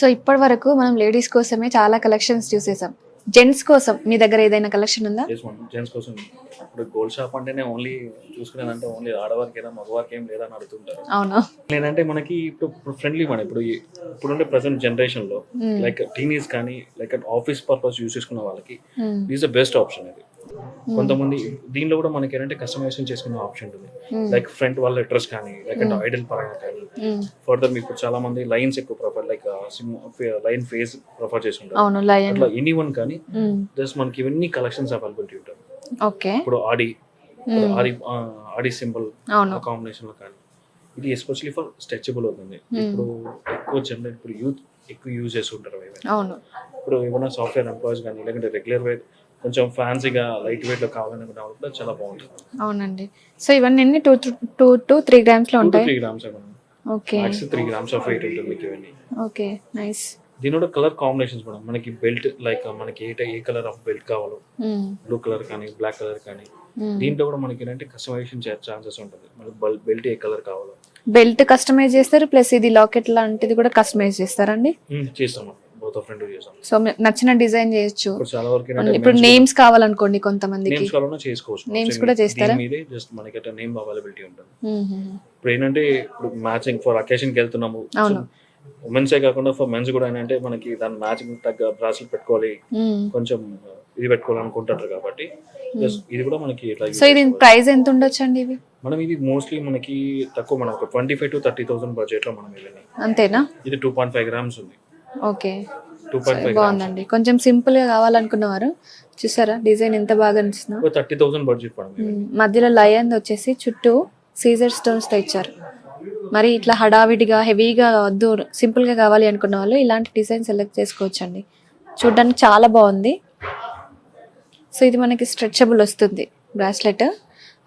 So ఇప్పటి వరకు మనం లేడీస్ కోసమే చాలా కలెక్షన్స్ చూసేసాం. జెంట్స్ కోసం మీ దగ్గర ఏదైనా కలెక్షన్ ఉందా? జెంట్స్ కోసం. ఇప్పుడు గోల్డ్ షాప్ అంటేనే ఓన్లీ చూసుకునేదంటే ఓన్లీ ఆడవారికి ఏదా మగవారికి ఏం లేదా అని అడుగుతుంటారు. అవును. లేదంటే మనకి ఇప్పుడు ఫ్రెండ్లీ మన ఇప్పుడు ఇప్పుడుండే ప్రజెంట్ జనరేషన్లో Hmm. లైక్ టీనేజ్ కానీ లైక్ ఆఫీస్ పర్పస్ యూస్ చేసుకున్న వాళ్ళకి Hmm. Is the best option ఇది. కొంతమంది దీనిలో కూడా మనకి ఏంటంటే కస్టమైజేషన్ చేసుకునే ఆప్షన్ ఉంటుంది. Hmm. లైక్ ఫ్రంట్ వాళ్ళ అడ్రస్ కానీ లేకపోతే ఐడల్ పరంగా కానీ. Hmm. ఫర్దర్ మీకు చాలా మంది లైన్స్ ఎక్కువ prefer like line face prefer చేసుకుంటారు. అట్లా ఎనీ వన్ కానీ జస్ట్ మనకి ఇవన్నీ కలెక్షన్స్ అవైలబిలిటీ ఉంటాయి. ఓకే ఇప్పుడు ఆడి ఆడి ఆడి సింబల్ కాంబినేషన్లో కానీ. ఇది ఎస్పెషలీ ఫర్ స్ట్రెచబుల్ అవుతుంది. ఇప్పుడు ఎక్కువ జనరల్ ఇప్పుడు యూత్ ఎక్కువ యూజ్ చేస్తుంటారు అవును. ఇప్పుడు ఏమైనా సాఫ్ట్వేర్ ఎంప్లాయీస్ కానీ లేకుంటే రెగ్యులర్ వేర్ కొంచెం ఫ్యాన్సీగా లైట్ వెయిట్లో కావాలనుకున్న వాళ్ళు కూడా చాలా బాగుంటుంది. అవునండి. సో ఇవన్నీ ఎన్ని? టూ టూ టు త్రీ గ్రామ్స్లో ఉంటాయి? Three grams okay max three grams of weight ఉంటుంది మీకు ఇవన్నీ. ఓకే నైస్ దీని కూడా కలర్ కాంబినేషన్స్ కూడా మనకి బెల్ట్ లైక్ మనకి ఏ ఏ కలర్ ఆఫ్ బెల్ట్ కావాలో బ్లూ కలర్ కానీ బ్లాక్ కలర్ కానీ దీంట్లో కూడా మనకి ఏంటంటే కస్టమైజేషన్ ఛాన్సెస్ ఉంటుంది. మనకి బెల్ట్ ఏ కలర్ కావాలో. బెల్ట్ కస్టమైజ్ చేస్తారు ప్లస్ ఇది లాకెట్ లాంటిది కూడా కస్టమైజ్ చేస్తారండి ఉమ్, చేస్తాం బోత్ ఆఫ్ రెండు చేస్తాం సో నచ్చిన డిజైన్ చేయొచ్చు. చాలా వరకు ఇప్పుడు నేమ్స్ కావాలనుకోండి కొంతమందికి. నేమ్స్ కావాలన్నా చేసుకోవచ్చు. Names కూడా చేస్తారా? మీదే జస్ట్ మనకి అట్లా నేమ్ అవైలబిలిటీ ఉంటుంది. ఇప్పుడు ఏంటంటే ఇప్పుడు మ్యాచింగ్ ఫర్ అకేషన్కి వెళ్తున్నాము. అవును. ఉమెన్స్ కాకుండా ఫర్ మెన్స్ కూడా ఏంటంటే మనకి దాని మ్యాచింగ్ తగ్గ బ్రాస్లెట్ పెట్టుకోవాలి. కొంచెం ఇది పెట్టుకోవాలి అనుకుంటారు కాబట్టి. ఇది కూడా మనకి సో ఇది. ప్రైస్ ఎంత ఉండొచ్చు అండి ఇవి? మనం ఇది మోస్ట్లీ మనకి తక్కువ మనం ఒక twenty five to thirty thousand బడ్జెట్లో మనం ఇవన్నీ అంతేనా? ఇది టూ పాయింట్ ఫైవ్ గ్రామ్స్ ఉంది. ఓకే. బాగుందండి. కొంచెం సింపుల్గా కావాలనుకున్నవారు చూసారా? డిజైన్ ఎంత బాగా అనిపిస్తుందో. థర్టీ థౌసండ్ బడ్జెట్ పడం మ్మ్. మధ్యలో లయన్ వచ్చేసి చుట్టూ సీజర్ స్టోన్స్తో ఇచ్చారు. మరి ఇట్లా హడావిడిగా హెవీగా వద్దు సింపుల్గా కావాలి అనుకున్న వాళ్ళు ఇలాంటి డిజైన్ సెలెక్ట్ చేసుకోవచ్చండి. చూడడానికి చాలా బాగుంది. సో ఇది మనకి స్ట్రెచబుల్ వస్తుంది బ్రాస్లెట్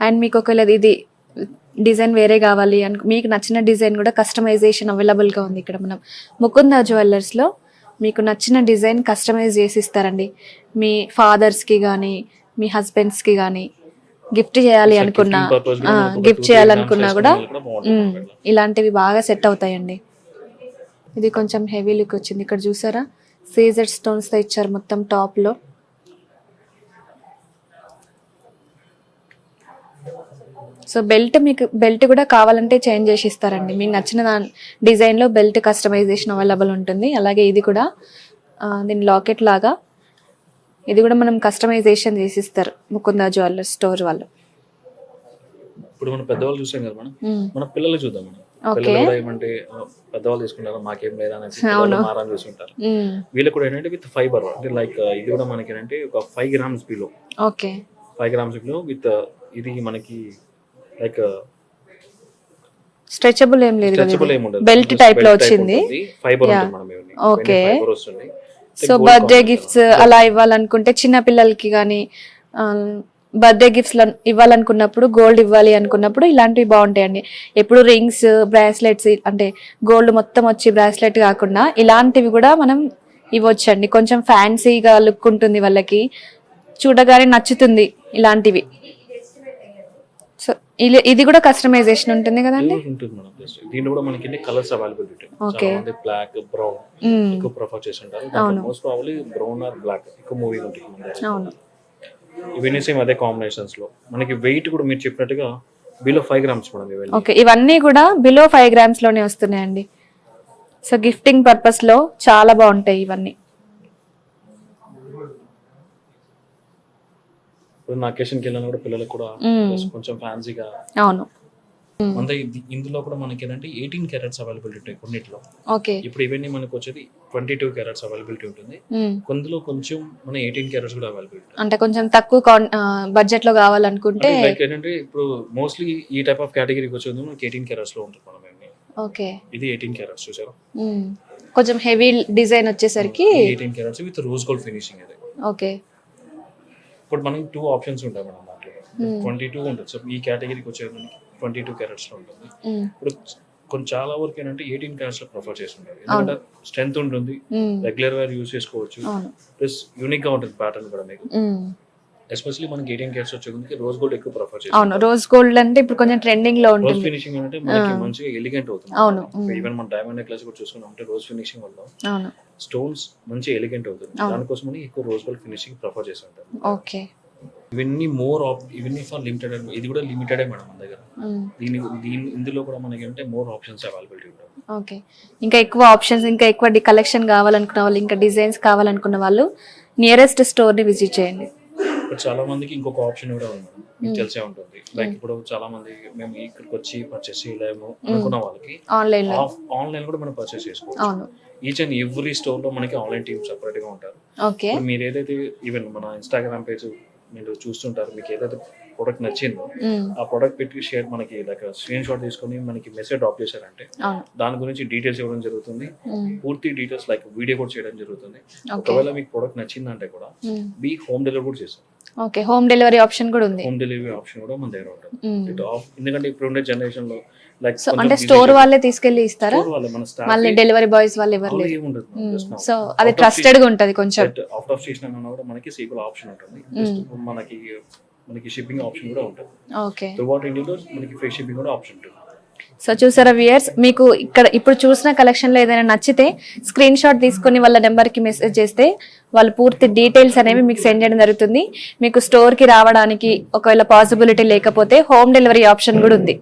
అండ్ మీకు ఒకవేళ ఇది డిజైన్ వేరే కావాలి అను మీకు నచ్చిన డిజైన్ కూడా కస్టమైజేషన్ అవైలబుల్గా ఉంది ఇక్కడ మనం. ముకుంద జ్యువెలర్స్లో మీకు నచ్చిన డిజైన్ కస్టమైజ్ చేసి ఇస్తారండి. మీ ఫాదర్స్కి కానీ మీ హస్బెండ్స్కి కానీ గిఫ్ట్ చేయాలి అనుకున్నా గిఫ్ట్ చేయాలనుకున్నా కూడా ఇలాంటివి బాగా సెట్ అవుతాయండి. ఇది కొంచెం హెవీ లుక్ వచ్చింది. ఇక్కడ చూసారా? సీజర్ స్టోన్స్తో ఇచ్చారు మొత్తం టాప్ సో బెల్ట్ మీకు బెల్ట్ కూడా కావాలంటే చేంజ్ చేసి ఇస్తారండి. మీకు నచ్చిన దాని డిజైన్లో బెల్ట్ కస్టమైజేషన్ అవైలబుల్ ఉంటుంది. అలాగే ఇది కూడా దీని లాకెట్ లాగా. ఇది కూడా మనం కస్టమైజేషన్ చేసి ఇస్తారు ముకుంద జ్యువెలర్ స్టోర్ వాళ్ళు. ఇప్పుడు మనం పెద్దవాళ్ళు చూసాం కదా మనం. మన పిల్లలు చూద్దాం మనం ఓకే. పిల్లలు కూడా ఏమంటే ఆ, పెద్దవాళ్ళు తీసుకుంటారు? మాకేం లేదా? అనేసి పిల్లలు మారం చూస్తుంటారు మ్మ్. వీళ్ళకి కూడా ఏంటంటే విత్ ఫైబర్ అంటే లైక్ ఇది కూడా మనకి ఏంటంటే ఒక five grams below okay. Five grams below with ఇది మనకి లైక్ స్ట్రెచబుల్ ఏం లేదు స్ట్రెచబుల్ ఉండదు. బెల్ట్ టైప్లో వచ్చింది. Fibre Yeah. ఉంటుంది మనం ఇవన్నీ Okay. ఫైబర్ వస్తుంది. సో బర్త్డే గిఫ్ట్స్ అలా ఇవ్వాలనుకుంటే చిన్న పిల్లలకి కానీ బర్త్డే గిఫ్ట్స్ ఇవ్వాలనుకున్నప్పుడు గోల్డ్ ఇవ్వాలి అనుకున్నప్పుడు ఇలాంటివి బాగుంటాయండి. ఎప్పుడు రింగ్స్ బ్రాస్లెట్స్ అంటే గోల్డ్ మొత్తం వచ్చి బ్రాస్లెట్ కాకుండా ఇలాంటివి కూడా మనం ఇవ్వచ్చండి. కొంచెం ఫ్యాన్సీగా లుక్ ఉంటుంది వాళ్ళకి. చూడగానే నచ్చుతుంది ఇలాంటివి. ఇది- ఇది కూడా కస్టమైజేషన్ ఉంటుంది కదండి? ఉంటుంది దీంట్లో కూడా మనకి కలర్స్ అవైలబిలిటీ మంది బ్లాక్ బ్రౌన్. ఎక్కువ ప్రిఫర్ చేస్తుంటారు. Most probably brown or black ఎక్కువ మూవింగ్ ఉంటుంది. అవును. ఇవన్నీ సేమ్ అదే కాంబినేషన్స్లో. మనకి వెయిట్ కూడా మీరు చెప్పినట్టుగా బిలో ఫైవ్ గ్రామ్స్ మేడం ఇవన్నీ. ఓకే ఇవన్నీ కూడా బిలో ఫైవ్ గ్రామ్స్లోనే వస్తున్నాయండి. సో గిఫ్టింగ్ పర్పస్లో చాలా బాగుంటాయి ఇవన్నీ. నా అకేషన్కి వెళ్ళినా కూడా పిల్లలకు కూడా కొంచెం ఫ్యాన్సీగా అవును. ఇందులో కూడా మనకి ఏంటంటే ఎయిటీన్ క్యారెట్స్ అవైలబిలిటీ ఉంటాయి కొన్నిట్లో. ఓకే. ఇప్పుడు ఇవన్నీ మనకు వచ్చేది ట్వంటీ టూ క్యారెట్స్ అవైలబిలిటీ ఉంటుంది. కొందులో కొంచెం మన ఎయిటీన్ క్యారెట్స్ కూడా అవైలబిలిటీ అంటే కొంచెం తక్కువ బడ్జెట్లో కావాలనుకుంటే లైక్ ఏంటంటే ఇప్పుడు మోస్ట్లీ ఈ టైప్ ఆఫ్ కేటగిరీకి వచ్చేది మనకి ఎయిటీన్ క్యారెట్స్లో ఉంటుంది మనం ఓకే. ఇది ఎయిటీన్ క్యారెట్స్ చూసారా. కొంచెం హెవీ డిజైన్ వచ్చేసరికి eighteen carats with rose gold finishing ఇది ఓకే. ఇప్పుడు మనకి టూ ఆప్షన్స్ ఉంటాయి మనం దాంట్లో. ట్వంటీ టూ ఉంటుంది. సో ఈ కేటగిరీకి మనకి ట్వంటీ టూ క్యారెట్స్లో ఉంటుంది. మ్మ్. ఇప్పుడు కొంచెం చాలా వరకు ఏంటంటే ఎయిటీన్ క్యారెట్స్లో ప్రిఫర్ చేస్తుంటారు ఎందుకంటే స్ట్రెంత్ ఉంటుంది. రెగ్యులర్ వేర్ యూస్ చేసుకోవచ్చు. ప్లస్ యూనిక్గా ఉంటుంది ప్యాటర్న్ కూడా మీకు. మ్మ్. ఎస్పెషల్లీ మనకి ఎయిటీన్ కేర్స్ వచ్చే రోజ్ గోల్డ్ ఎక్కువ ప్రిఫర్ చేస్తాం. అవును రోజ్ గోల్డ్ అంటే ఇప్పుడు కొంచెం ట్రెండింగ్లో రోజ్ ఉంటుంది. ఫినిషింగ్ అంటే మనకి మంచిగా ఎలిగెంట్ అవుతుంది. అవును. ఈవెన్ మన డైమండ్ నెక్లెస్ కూడా చూసుకున్నాం అంటే రోజ్ ఫినిషింగ్ వల్ల అవును. స్టోన్స్ మంచి ఎలిగెంట్ అవుతుంది. దానికోసమని ఎక్కువ రోజ్ గోల్డ్ ఫినిషింగ్ ప్రిఫర్ చేసి ఉంటారు ఓకే. ఇవన్నీ మోర్ ఆప్ ఇవన్నీ ఫర్ లిమిటెడ్ ఇది కూడా లిమిటెడే మేడం మన దగ్గర. దీని దీని ఇందులో కూడా మనకి అంటే మోర్ ఆప్షన్స్ అవైలబిలిటీ ఉంటాయి ఓకే. ఇంకా ఎక్కువ ఆప్షన్స్ ఇంకా ఎక్కువ కలెక్షన్ కావాలనుకున్న వాళ్ళు ఇంకా డిజైన్స్ కావాలనుకున్న వాళ్ళు నియరెస్ట్ స్టోర్ని విజిట్ చేయండి. ఇప్పుడు చాలా మందికి ఇంకొక ఆప్షన్ కూడా ఉంది మీకు తెలిసే ఉంటుంది. లైక్ ఇప్పుడు చాలా మంది మేము ఇక్కడికి వచ్చి పర్చేస్ చేయలేము అనుకున్న వాళ్ళకి ఆన్లైన్లో ఆఫ్ ఆన్లైన్ కూడా మనం పర్చేస్ చేసుకోవచ్చు. ఈచ్ అండ్ ఎవ్రీ స్టోర్లో మనకి ఆన్లైన్ టీమ్ సెపరేట్గా ఉంటారు. ఇప్పుడు మీరు ఏదైతే ఈవెన్ మన ఇన్స్టాగ్రామ్ పేజ్ మీరు చూస్తుంటారు మీకు ఏదైతే ప్రొడక్ట్ నచ్చిందో. ఆ ప్రొడక్ట్ పెట్టి షేర్ మనకి లైక్ స్క్రీన్ షాట్ తీసుకొని మనకి మెసేజ్ డ్రాప్ చేశారంటే దాని గురించి డీటెయిల్స్ ఇవ్వడం జరుగుతుంది. పూర్తి డీటెయిల్స్ లైక్ వీడియో కూడా చేయడం జరుగుతుంది. ఒకవేళ మీకు ప్రొడక్ట్ నచ్చిందంటే కూడా. మీ హోమ్ డెలివరీ కూడా చేస్తాం ఓకే హోమ్ డెలివరీ ఆప్షన్ కూడా ఉంది. హోమ్ డెలివరీ ఆప్షన్ కూడా మన దగ్గర ఉంటుంది. మ్మ్. ఇటు ఆఫ్ ఎందుకంటే ఇప్పుడు ఉండే జనరేషన్లో లైక్ అంటే స్టోర్ వాళ్ళే తీసుకెళ్ళి ఇస్తారా? మళ్ళీ డెలివరీ బాయ్స్ వాళ్ళు ఎవరు. సో అది ట్రస్టెడ్గా ఉంటది కొంచెం. అవుట్ ఆఫ్ స్టేషన్ అన్నా కూడా మనకి సీక్వల్ ఆప్షన్ ఉంటుంది. మనకి మనకి షిప్పింగ్ ఆప్షన్ కూడా ఉంటుంది. ఓకే. త్రూ అవుట్ ఇండియాలో మనకి ఫ్రీ షిప్పింగ్ కూడా ఆప్షన్ ఉంటుంది. సో చూసారా వియర్స్ మీకు ఇక్కడ ఇప్పుడు చూసిన కలెక్షన్లో ఏదైనా నచ్చితే స్క్రీన్ షాట్ తీసుకొని వాళ్ళ నెంబర్కి మెసేజ్ చేస్తే వాళ్ళు పూర్తి డీటెయిల్స్ అనేవి మీకు సెండ్ చేయడం జరుగుతుంది. మీకు స్టోర్కి రావడానికి ఒకవేళ పాసిబిలిటీ లేకపోతే హోమ్ డెలివరీ ఆప్షన్ కూడా ఉంది.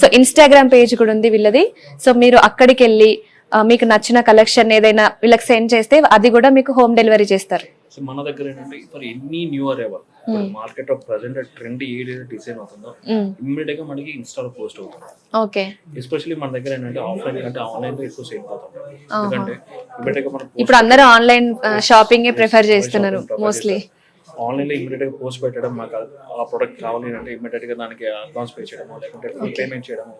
సో ఇన్స్టాగ్రామ్ పేజ్ కూడా ఉంది వీళ్ళది. సో మీరు అక్కడికి వెళ్ళి మీకు నచ్చిన కలెక్షన్ ఏదైనా వీళ్ళకి సెండ్ చేస్తే అది కూడా మీకు హోమ్ డెలివరీ చేస్తారు. మన దగ్గర ఏంటంటే ఫర్ ఎన్ని new arrival market of present trend ఏదైతే డిజైన్ అవుతుందో ఇమ్మీడియట్గా మనకి ఇన్స్టాలో పోస్ట్ అవుతుంది. ఓకే ఎస్పెషల్లీ మన దగ్గర ఏంటంటే ఆఫ్లైన్ కంటే ఆన్లైన్లో ఎక్కువ సేల్ అవుతుంది ఎందుకంటే ఇమ్మీడియట్గా మనం ఇప్పుడు అందరూ ఆన్లైన్ షాపింగే ప్రిఫర్ చేస్తున్నారు మోస్ట్లీ ఆన్లైన్లో ఇమీడియట్గా పోస్ట్ పెట్టడం మాకు ఆ ప్రొడక్ట్ కావాలి అంటే ఇమీడియట్గా దానికి అడ్వాన్స్ పే చేయడము లేకుంటే ఫుల్ పేమెంట్ చేయడము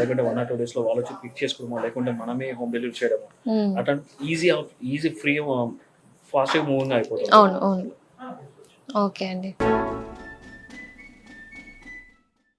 లేకుంటే వన్ ఆర్ టూ డేస్లో వాళ్ళు వచ్చి పిక్ చేసుకోవడము లేకుంటే మనమే హోమ్ డెలివరీ చేయడము. అట్లా ఈజీ ఈజీ ఫ్రీ ఫాస్ట్గా మూవింగ్ అయిపోతుంది. అవును అవును. ఓకే అండి.